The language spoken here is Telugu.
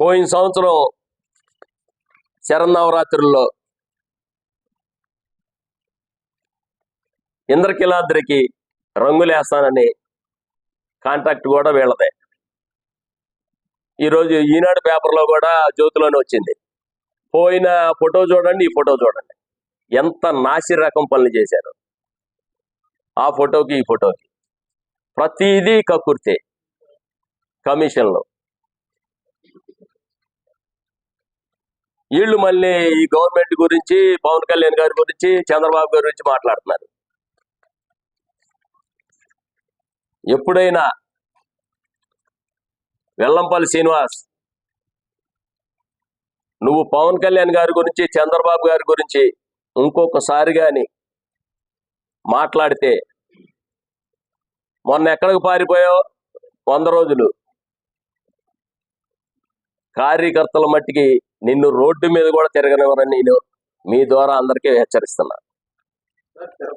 పోయిన సంవత్సరం శరన్నవరాత్రుల్లో ఇంద్రకిలాద్రికి రంగులేస్తానని కాంట్రాక్ట్ కూడా వీళ్ళదే. ఈరోజు ఈనాడు పేపర్లో కూడా జ్యోతిలోనే వచ్చింది. పోయిన ఫోటో చూడండి ఈ ఫోటో చూడండి. ఎంత నాసి రకం పనులు చేశారు. ఆ ఫోటోకి ఈ ఫోటోకి. ప్రతిదీ కక్కుర్తే కమిషన్లు. వీళ్ళు మళ్ళీ ఈ గవర్నమెంట్ గురించి పవన్ కళ్యాణ్ గారి గురించి చంద్రబాబు గారి గురించి మాట్లాడుతున్నారు. ఎప్పుడైనా వెల్లంపల్లి శ్రీనివాస్ నువ్వు పవన్ కళ్యాణ్ గారి గురించి చంద్రబాబు గారి గురించి ఇంకొకసారి కానీ మాట్లాడితే మొన్న ఎక్కడికి పారిపోయావు? వంద రోజులు. కార్యకర్తల మట్టికి నిన్ను రోడ్డు మీద కూడా తిరగనివ్వరని నేను మీ ద్వారా అందరికీ హెచ్చరిస్తున్నాను